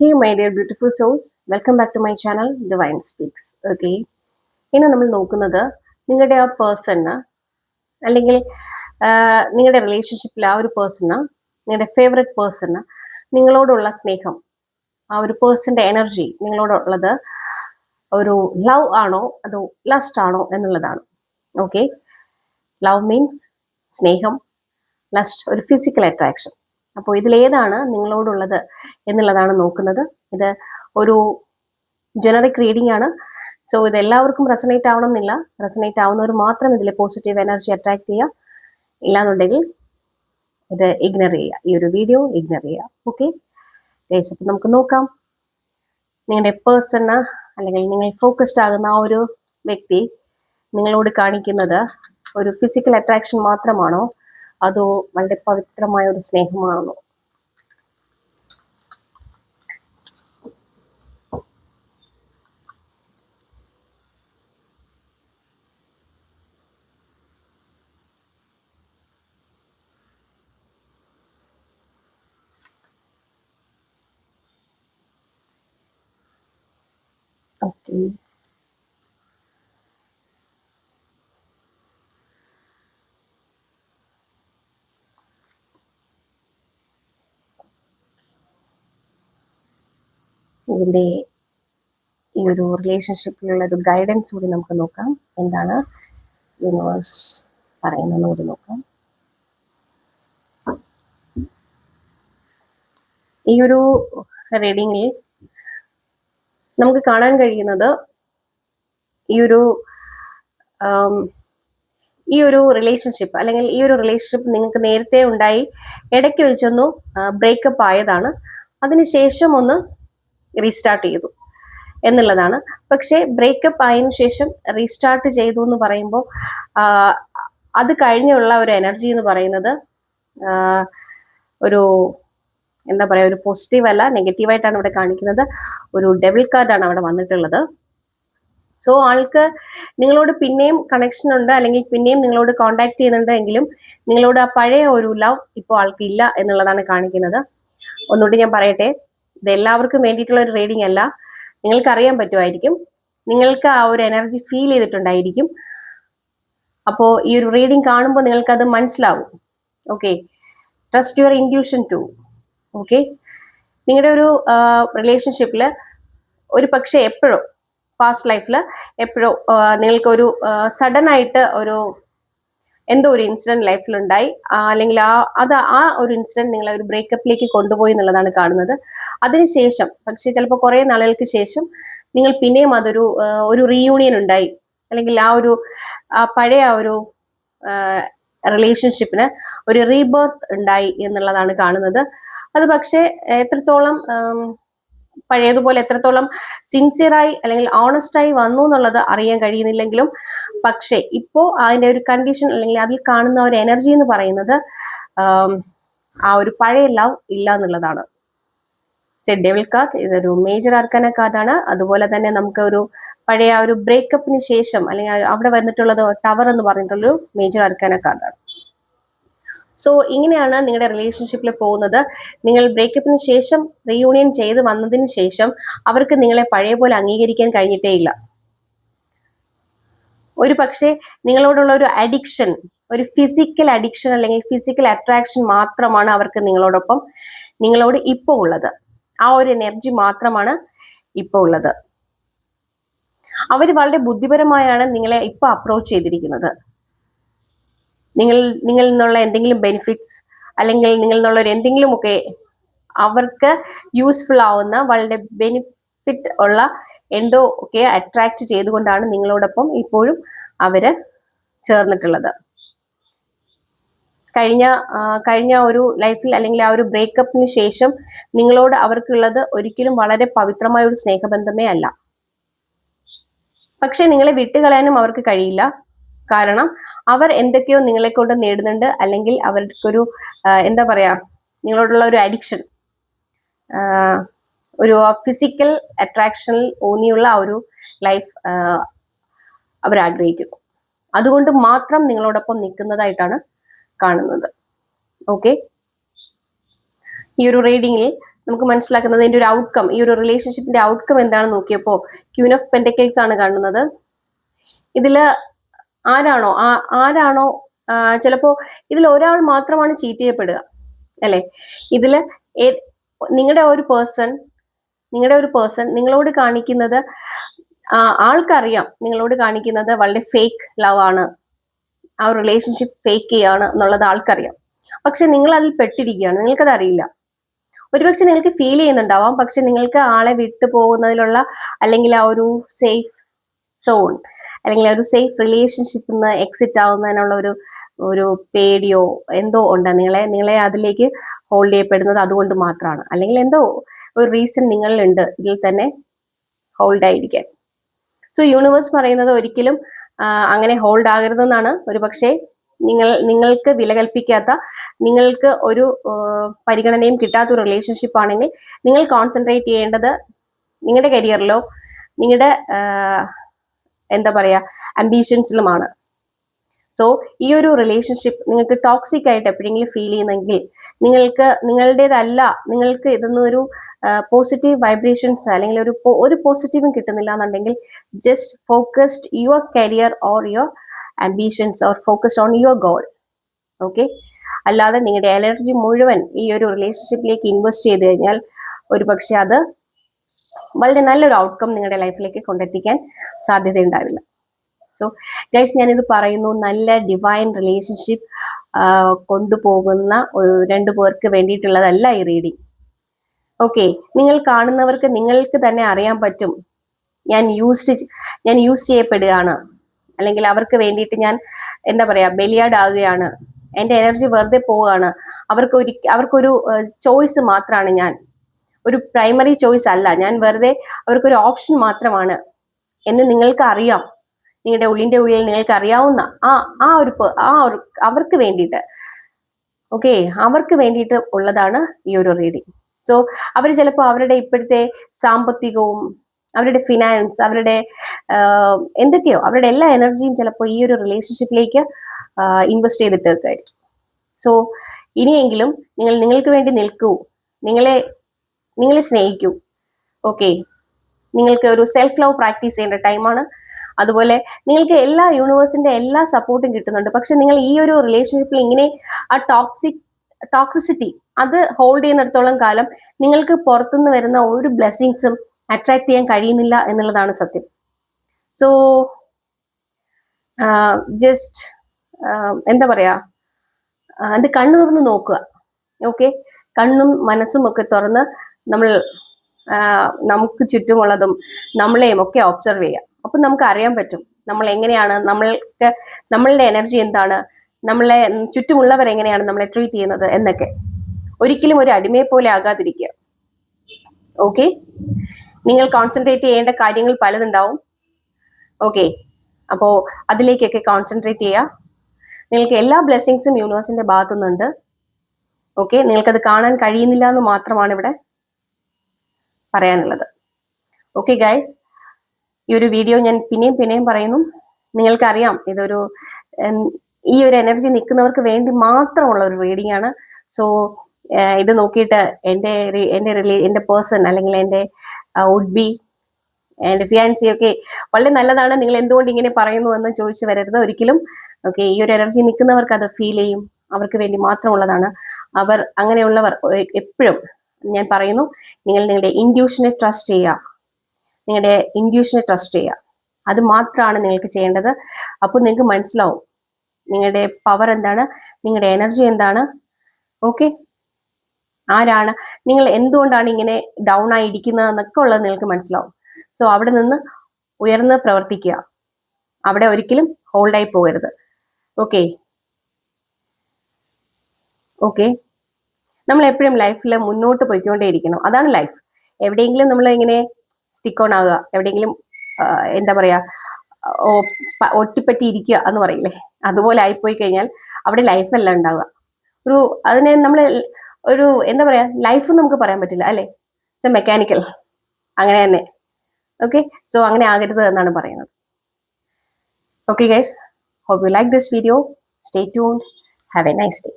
Hey my dear beautiful souls welcome back to my channel divine speaks okay ഇന്ന് നമ്മൾ നോക്കുന്നത് നിങ്ങളുടെ ആ പേഴ്സണ് അല്ലെങ്കിൽ നിങ്ങളുടെ റിലേഷൻഷിപ്പിൽ ആ ഒരു പേഴ്സണ് നിങ്ങളുടെ ഫേവററ്റ് പേഴ്സണ് നിങ്ങളോടുള്ള സ്നേഹം ആ ഒരു പേഴ്സന്റെ എനർജി നിങ്ങളോടുള്ളത് ഒരു ലവ് ആണോ അതോ ലസ്റ്റ് ആണോ എന്നുള്ളതാണ്. ഓക്കെ ലവ് മീൻസ് സ്നേഹം ലസ്റ്റ് ഒരു ഫിസിക്കൽ അട്രാക്ഷൻ അപ്പോൾ ഇതിലേതാണ് നിങ്ങളോടുള്ളത് എന്നുള്ളതാണ് നോക്കുന്നത്. ഇത് ഒരു ജനറിക് റീഡിംഗ് ആണ്. സോ ഇത് എല്ലാവർക്കും റെസനേറ്റ് ആവണം എന്നില്ല റെസനേറ്റ് ആവുന്നവർ മാത്രം ഇതിൽ പോസിറ്റീവ് എനർജി അട്രാക്ട് ചെയ്യുക. ഇല്ലാന്നുണ്ടെങ്കിൽ ഇത് ഇഗ്നർ ചെയ്യുക. ഈ ഒരു വീഡിയോ ഇഗ്നർ ചെയ്യുക. ഓക്കെ ഗൈസ് അപ്പം നമുക്ക് നോക്കാം. നിങ്ങളുടെ പേഴ്സണ് അല്ലെങ്കിൽ നിങ്ങൾ ഫോക്കസ്ഡ് ആകുന്ന ആ ഒരു വ്യക്തി നിങ്ങളോട് കാണിക്കുന്നത് ഒരു ഫിസിക്കൽ അട്രാക്ഷൻ മാത്രമാണോ? അതോ വളരെ പവിത്രമായ ഒരു സ്നേഹമാണോ? ഓക്കെ ഇതിന്റെ ഈ ഒരു റിലേഷൻഷിപ്പിലുള്ള ഒരു ഗൈഡൻസ് കൂടി നമുക്ക് നോക്കാം. എന്താണ് യൂണിവേഴ്സ് പറയുന്നതെന്ന് കൂടി നോക്കാം. ഈ ഒരു റീഡിങ്ങിൽ നമുക്ക് കാണാൻ കഴിയുന്നത് ഈ ഒരു ഈ ഒരു റിലേഷൻഷിപ്പ് അല്ലെങ്കിൽ ഈ ഒരു റിലേഷൻഷിപ്പ് നിങ്ങൾക്ക് നേരത്തെ ഉണ്ടായി. ഇടയ്ക്ക് വെച്ചൊന്നു ബ്രേക്കപ്പ് ആയതാണ്. അതിനുശേഷം ഒന്ന് റീസ്റ്റാർട്ട് ചെയ്തു എന്നുള്ളതാണ്. പക്ഷേ ബ്രേക്കപ്പ് ആയതിനു ശേഷം റീസ്റ്റാർട്ട് ചെയ്തു എന്ന് പറയുമ്പോൾ അത് കഴിഞ്ഞുള്ള ഒരു എനർജി എന്ന് പറയുന്നത് ഒരു എന്താ പറയുക ഒരു പോസിറ്റീവ് അല്ല നെഗറ്റീവായിട്ടാണ് ഇവിടെ കാണിക്കുന്നത്. ഒരു ഡെവിൾ കാർഡാണ് അവിടെ വന്നിട്ടുള്ളത്. സോ ആൾക്ക് നിങ്ങളോട് പിന്നെയും കണക്ഷൻ ഉണ്ട് അല്ലെങ്കിൽ പിന്നെയും നിങ്ങളോട് കോണ്ടാക്ട് ചെയ്യുന്നുണ്ട് എങ്കിലും നിങ്ങളോട് ആ പഴയ ഒരു ലവ് ഇപ്പോൾ ആൾക്ക് ഇല്ല എന്നുള്ളതാണ് കാണിക്കുന്നത്. ഒന്നുകൂടി ഞാൻ പറയട്ടെ. ഇത് എല്ലാവർക്കും വേണ്ടിയിട്ടുള്ള ഒരു റീഡിംഗ് അല്ല. നിങ്ങൾക്ക് അറിയാൻ പറ്റുമായിരിക്കും. നിങ്ങൾക്ക് ആ ഒരു എനർജി ഫീൽ ചെയ്തിട്ടുണ്ടായിരിക്കും. അപ്പോൾ ഈ ഒരു റീഡിംഗ് കാണുമ്പോൾ നിങ്ങൾക്ക് അത് മനസ്സിലാവും. Okay trust your intuition to okay നിങ്ങളുടെ ഒരു റിലേഷൻഷിപ്പിൽ ഒരു പക്ഷേ എപ്പോഴും പാസ്റ്റ് ലൈഫിൽ എപ്പോഴും നിങ്ങൾക്ക് ഒരു സഡൻ ആയിട്ട് ഒരു എന്തോ ഒരു ഇൻസിഡന്റ് ലൈഫിൽ ഉണ്ടായി. അല്ലെങ്കിൽ ആ അത് ആ ഒരു ഇൻസിഡന്റ് നിങ്ങളെ ഒരു ബ്രേക്കപ്പിലേക്ക് കൊണ്ടുപോയി എന്നുള്ളതാണ് കാണുന്നത്. അതിനുശേഷം പക്ഷേ ചിലപ്പോൾ കുറേ നാളുകൾക്ക് ശേഷം നിങ്ങൾ പിന്നെയും അതൊരു ഒരു റീയൂണിയൻ ഉണ്ടായി. അല്ലെങ്കിൽ ആ ഒരു പഴയ ആ ഒരു റിലേഷൻഷിപ്പിന് ഒരു റീബർത്ത് ഉണ്ടായി എന്നുള്ളതാണ് കാണുന്നത്. അത് പക്ഷേ എത്രത്തോളം പഴയതുപോലെ എത്രത്തോളം സിൻസിയറായി അല്ലെങ്കിൽ ഓണസ്റ്റായി വന്നു എന്നുള്ളത് അറിയാൻ കഴിയുന്നില്ലെങ്കിലും പക്ഷേ ഇപ്പോൾ അതിന്റെ ഒരു കണ്ടീഷൻ അല്ലെങ്കിൽ അതിൽ കാണുന്ന ഒരു എനർജി എന്ന് പറയുന്നത് ആ ഒരു പഴയ ലവ് ഇല്ല എന്നുള്ളതാണ്. ഡെവിൽ കാർഡ് ഇതൊരു മേജർ ആർക്കാന കാർഡാണ് അതുപോലെ തന്നെ നമുക്ക് ഒരു പഴയ ഒരു ബ്രേക്കപ്പിന് ശേഷം അല്ലെങ്കിൽ അവിടെ വന്നിട്ടുള്ളത് ടവർ എന്ന് പറഞ്ഞിട്ടുള്ളൊരു മേജർ ആർക്കാന കാർഡാണ് സോ ഇങ്ങനെയാണ് നിങ്ങളുടെ റിലേഷൻഷിപ്പിൽ പോകുന്നത്. നിങ്ങൾ ബ്രേക്കപ്പിന് ശേഷം റീയൂണിയൻ ചെയ്ത് വന്നതിന് ശേഷം അവർക്ക് നിങ്ങളെ പഴയ പോലെ അംഗീകരിക്കാൻ കഴിഞ്ഞിട്ടേ ഇല്ല. ഒരു പക്ഷേ നിങ്ങളോടുള്ള ഒരു അഡിക്ഷൻ ഒരു ഫിസിക്കൽ അഡിക്ഷൻ അല്ലെങ്കിൽ ഫിസിക്കൽ അട്രാക്ഷൻ മാത്രമാണ് അവർക്ക് നിങ്ങളോടൊപ്പം നിങ്ങളോട് ഇപ്പോൾ ഉള്ളത്. ആ ഒരു എനർജി മാത്രമാണ് ഇപ്പോൾ ഉള്ളത്. അവർ വളരെ ബുദ്ധിപരമായാണ് നിങ്ങളെ ഇപ്പൊ അപ്രോച്ച് ചെയ്തിരിക്കുന്നത്. നിങ്ങൾ നിങ്ങളിൽ നിന്നുള്ള എന്തെങ്കിലും ബെനിഫിറ്റ്സ് അല്ലെങ്കിൽ നിങ്ങളിൽ നിന്നുള്ള ഒരു എന്തെങ്കിലുമൊക്കെ അവർക്ക് യൂസ്ഫുൾ ആവുന്ന വളരെ ബെനിഫിറ്റ് ഉള്ള എന്തോ ഒക്കെ അട്രാക്റ്റ് ചെയ്തുകൊണ്ടാണ് നിങ്ങളോടൊപ്പം ഇപ്പോഴും അവർ ചേർന്നിട്ടുള്ളത്. കഴിഞ്ഞ കഴിഞ്ഞ ഒരു ലൈഫിൽ അല്ലെങ്കിൽ ആ ഒരു ബ്രേക്കപ്പിന് ശേഷം നിങ്ങളോട് അവർക്കുള്ളത് ഒരിക്കലും വളരെ പവിത്രമായ ഒരു സ്നേഹബന്ധമേ അല്ല. പക്ഷെ നിങ്ങളെ വിട്ടുകളയാനും അവർക്ക് കഴിയില്ല. കാരണം അവർ എന്തൊക്കെയോ നിങ്ങളെ കൊണ്ട് നേടുന്നുണ്ട് അല്ലെങ്കിൽ അവർക്കൊരു എന്താ പറയാ നിങ്ങളോടുള്ള ഒരു അഡിക്ഷൻ ഒരു ഫിസിക്കൽ അട്രാക്ഷനിൽ ഊന്നിയുള്ള ആ ഒരു ലൈഫ് അവർ ആഗ്രഹിക്കുന്നു. അതുകൊണ്ട് മാത്രം നിങ്ങളോടൊപ്പം നിൽക്കുന്നതായിട്ടാണ് കാണുന്നത്. ഓക്കെ ഈ ഒരു റീഡിങ്ങിൽ നമുക്ക് മനസ്സിലാക്കുന്നത് ഇതിന്റെ ഒരു ഔട്ട്കം ഈ ഒരു റിലേഷൻഷിപ്പിന്റെ ഔട്ട്കം എന്താണെന്ന് നോക്കിയപ്പോൾ ക്യൂൻ ഓഫ് പെൻഡക്കിൾസ് ആണ് കാണുന്നത്. ഇതിൽ ആരാണോ? ആ ആരാണോ? ചിലപ്പോ ഇതിൽ ഒരാൾ മാത്രമാണ് ചീറ്റ് ചെയ്യപ്പെടുക അല്ലെ? ഇതിൽ നിങ്ങളുടെ ഒരു പേഴ്സൺ നിങ്ങളുടെ ഒരു പേഴ്സൺ നിങ്ങളോട് കാണിക്കുന്നത് ആൾക്കറിയാം നിങ്ങളോട് കാണിക്കുന്നത് വളരെ ഫേക്ക് ലവ് ആണ്. ആ റിലേഷൻഷിപ്പ് ഫേക്ക് ചെയ്യാണ് എന്നുള്ളത് ആൾക്കറിയാം. പക്ഷെ നിങ്ങൾ അതിൽ പെട്ടിരിക്കുകയാണ്. നിങ്ങൾക്കത് അറിയില്ല. ഒരുപക്ഷെ നിങ്ങൾക്ക് ഫീൽ ചെയ്യുന്നുണ്ടാവാം. പക്ഷെ നിങ്ങൾക്ക് ആളെ വിട്ടു പോകുന്നതിലുള്ള അല്ലെങ്കിൽ ആ ഒരു സേഫ് സോൺ അല്ലെങ്കിൽ ഒരു സേഫ് റിലേഷൻഷിപ്പിൽ നിന്ന് എക്സിറ്റ് ആവുന്നതിനുള്ള ഒരു ഒരു പേടിയോ എന്തോ ഉണ്ട്. നിങ്ങളെ നിങ്ങളെ അതിലേക്ക് ഹോൾഡ് ചെയ്യപ്പെടുന്നത് അതുകൊണ്ട് മാത്രമാണ്. അല്ലെങ്കിൽ എന്തോ ഒരു റീസൺ നിങ്ങളിലുണ്ട്. ഇതിൽ തന്നെ ഹോൾഡ് ആയിരിക്കാൻ. സോ യൂണിവേഴ്സ് പറയുന്നത് ഒരിക്കലും അങ്ങനെ ഹോൾഡ് ആകരുതെന്നാണ്. ഒരു പക്ഷേ നിങ്ങൾ നിങ്ങൾക്ക് വില കൽപ്പിക്കാത്ത നിങ്ങൾക്ക് ഒരു പരിഗണനയും കിട്ടാത്ത ഒരു റിലേഷൻഷിപ്പ് ആണെങ്കിൽ നിങ്ങൾ കോൺസെൻട്രേറ്റ് ചെയ്യേണ്ടത് നിങ്ങളുടെ കരിയറിലോ നിങ്ങളുടെ എന്താ പറയാ അംബീഷൻസിലുമാണ് സോ ഈ ഒരു റിലേഷൻഷിപ്പ് നിങ്ങൾക്ക് ടോക്സിക് ആയിട്ട് എപ്പോഴെങ്കിലും ഫീൽ ചെയ്യുന്നെങ്കിൽ നിങ്ങൾക്ക് നിങ്ങളുടേതല്ല നിങ്ങൾക്ക് ഇതൊന്നും ഒരു പോസിറ്റീവ് വൈബ്രേഷൻസ് അല്ലെങ്കിൽ ഒരു ഒരു പോസിറ്റീവും കിട്ടുന്നില്ല എന്നുണ്ടെങ്കിൽ just focused your career or your ambitions or focused on your goal okay അല്ലാതെ നിങ്ങളുടെ എനർജി മുഴുവൻ ഈ ഒരു റിലേഷൻഷിപ്പിലേക്ക് ഇൻവെസ്റ്റ് ചെയ്ത് കഴിഞ്ഞാൽ ഒരു പക്ഷെ അത് വളരെ നല്ലൊരു ഔട്ട്കം നിങ്ങളുടെ ലൈഫിലേക്ക് കൊണ്ടെത്തിക്കാൻ സാധ്യതയുണ്ടാവില്ല. സോ ഗൈസ് ഞാനിത് പറയുന്നു. നല്ല ഡിവൈൻ റിലേഷൻഷിപ്പ് കൊണ്ടുപോകുന്ന രണ്ടു പേർക്ക് വേണ്ടിയിട്ടുള്ളതല്ല ഈ റീഡിങ് ഓക്കെ നിങ്ങൾ കാണുന്നവർക്ക് നിങ്ങൾക്ക് തന്നെ അറിയാൻ പറ്റും. ഞാൻ യൂസ്ഡ് ഞാൻ യൂസ് ചെയ്യപ്പെടുകയാണ്. അല്ലെങ്കിൽ അവർക്ക് വേണ്ടിയിട്ട് ഞാൻ എന്താ പറയാ ബലിയാടാകുകയാണ്. എന്റെ എനർജി വെറുതെ പോവുകയാണ്. അവർക്ക് ഒരു അവർക്കൊരു ചോയ്സ് മാത്രമാണ് ഞാൻ. ഒരു പ്രൈമറി ചോയ്സ് അല്ല. ഞാൻ വെറുതെ അവർക്കൊരു ഓപ്ഷൻ മാത്രമാണ് എന്ന് നിങ്ങൾക്ക് അറിയാം നിങ്ങളുടെ ഉള്ളിന്റെ ഉള്ളിൽ നിങ്ങൾക്ക് അറിയാവുന്ന ആ ആ ഒരു ആ ഒരു അവർക്ക് വേണ്ടിയിട്ട്. ഓക്കെ അവർക്ക് വേണ്ടിയിട്ട് ഉള്ളതാണ് ഈ ഒരു റീഡിങ് സോ അവർ ചിലപ്പോൾ അവരുടെ ഇപ്പോഴത്തെ സാമ്പത്തികവും അവരുടെ ഫിനാൻസ് അവരുടെ എന്തൊക്കെയോ അവരുടെ എല്ലാ എനർജിയും ചിലപ്പോൾ ഈ ഒരു റിലേഷൻഷിപ്പിലേക്ക് ഇൻവെസ്റ്റ് ചെയ്തിട്ട് സോ ഇനിയെങ്കിലും നിങ്ങൾ നിങ്ങൾക്ക് വേണ്ടി നിൽക്കൂ. നിങ്ങളെ നിങ്ങളെ സ്നേഹിക്കൂ. ഓക്കെ നിങ്ങൾക്ക് ഒരു സെൽഫ് ലവ് പ്രാക്ടീസ് ചെയ്യേണ്ട ടൈമാണ് അതുപോലെ നിങ്ങൾക്ക് എല്ലാ യൂണിവേഴ്സിന്റെ എല്ലാ സപ്പോർട്ടും കിട്ടുന്നുണ്ട്. പക്ഷെ നിങ്ങൾ ഈ ഒരു റിലേഷൻഷിപ്പിൽ ഇങ്ങനെ ആ ടോക്സിക് ടോക്സിസിറ്റി അത് ഹോൾഡ് ചെയ്യുന്നിടത്തോളം കാലം നിങ്ങൾക്ക് പുറത്തുനിന്ന് വരുന്ന ഒരു ബ്ലെസ്സിങ്സും അട്രാക്ട് ചെയ്യാൻ കഴിയുന്നില്ല എന്നുള്ളതാണ് സത്യം. സോ ജസ്റ്റ് എന്താ പറയാ? എന്റെ കണ്ണു തുറന്ന് നോക്കുക. ഓക്കെ കണ്ണും മനസ്സും ഒക്കെ തുറന്ന് നമ്മൾ നമുക്ക് ചുറ്റുമുള്ളതും നമ്മളെയും ഒക്കെ ഒബ്സർവ് ചെയ്യാം. അപ്പം നമുക്ക് അറിയാൻ പറ്റും നമ്മൾ എങ്ങനെയാണ് നമ്മൾക്ക് നമ്മളുടെ എനർജി എന്താണ് നമ്മളെ ചുറ്റുമുള്ളവർ എങ്ങനെയാണ് നമ്മളെ ട്രീറ്റ് ചെയ്യുന്നത് എന്നൊക്കെ. ഒരിക്കലും ഒരു അടിമയെ പോലെ ആകാതിരിക്കുക. ഓക്കെ നിങ്ങൾ കോൺസെൻട്രേറ്റ് ചെയ്യേണ്ട കാര്യങ്ങൾ പലതുണ്ടാവും. ഓക്കെ അപ്പോൾ അതിലേക്കൊക്കെ കോൺസെൻട്രേറ്റ് ചെയ്യുക. നിങ്ങൾക്ക് എല്ലാ ബ്ലെസ്സിങ്സും യൂണിവേഴ്സിന്റെ ഭാഗത്തുനിന്നുണ്ട്. ഓക്കെ നിങ്ങൾക്കത് കാണാൻ കഴിയുന്നില്ല എന്ന് മാത്രമാണ് ഇവിടെ പറയാനുള്ളത്. ഓക്കെ ഗൈസ് ഈ ഒരു വീഡിയോ ഞാൻ പിന്നെയും പിന്നെയും പറയുന്നു. നിങ്ങൾക്കറിയാം ഇതൊരു ഈ ഒരു എനർജി നിൽക്കുന്നവർക്ക് വേണ്ടി മാത്രമുള്ള ഒരു റീഡിംഗ് ആണ്. സോ ഇത് നോക്കിയിട്ട് എന്റെ എന്റെ റിലേ എന്റെ പേഴ്സൺ അല്ലെങ്കിൽ എന്റെ വുഡ് ബി എന്റെ ഫിയാൻസി ഒക്കെ വളരെ നല്ലതാണ്. നിങ്ങൾ എന്തുകൊണ്ട് ഇങ്ങനെ പറയുന്നു എന്ന് ചോദിച്ചു വരരുത് ഒരിക്കലും. ഓക്കെ ഈ ഒരു എനർജി നിൽക്കുന്നവർക്ക് അത് ഫീൽ ചെയ്യും. അവർക്ക് വേണ്ടി മാത്രമുള്ളതാണ്. അവർ അങ്ങനെയുള്ളവർ എപ്പോഴും ഞാൻ പറയുന്നു നിങ്ങൾ നിങ്ങളുടെ ഇൻഡ്യൂഷനെ ട്രസ്റ്റ് ചെയ്യുക. നിങ്ങളുടെ ഇൻഡ്യൂഷനെ ട്രസ്റ്റ് ചെയ്യുക. അത് മാത്രമാണ് നിങ്ങൾക്ക് ചെയ്യേണ്ടത്. അപ്പോൾ നിങ്ങൾക്ക് മനസ്സിലാവും നിങ്ങളുടെ പവർ എന്താണ് നിങ്ങളുടെ എനർജി എന്താണ് ഓക്കെ ആരാണ് നിങ്ങൾ എന്തുകൊണ്ടാണ് ഇങ്ങനെ ഡൗൺ ആയിരിക്കുന്നത് എന്നൊക്കെ ഉള്ളത് നിങ്ങൾക്ക് മനസ്സിലാവും. സോ അവിടെ നിന്ന് ഉയർന്ന് പ്രവർത്തിക്കുക. അവിടെ ഒരിക്കലും ഹോൾഡായി പോകരുത്. ഓക്കെ ഓക്കെ നമ്മൾ എപ്പോഴും ലൈഫിൽ മുന്നോട്ട് പോയിക്കൊണ്ടേയിരിക്കണം. അതാണ് ലൈഫ് എവിടെയെങ്കിലും നമ്മൾ ഇങ്ങനെ സ്റ്റിക്ക് ഓൺ ആവുക. എവിടെയെങ്കിലും എന്താ പറയാ ഒട്ടിപ്പറ്റി ഇരിക്കുക എന്ന് പറയില്ലേ? അതുപോലെ ആയിപ്പോയി കഴിഞ്ഞാൽ അവിടെ ലൈഫല്ല ഉണ്ടാവുക. ഒരു അതിനെ നമ്മൾ ഒരു എന്താ പറയാ ലൈഫ് നമുക്ക് പറയാൻ പറ്റില്ല അല്ലേ? സോ മെക്കാനിക്കൽ അങ്ങനെ തന്നെ. ഓക്കെ സോ അങ്ങനെ ആകരുത് എന്നാണ് പറയുന്നത്. Okay guys hope you like this video stay tune have a nice day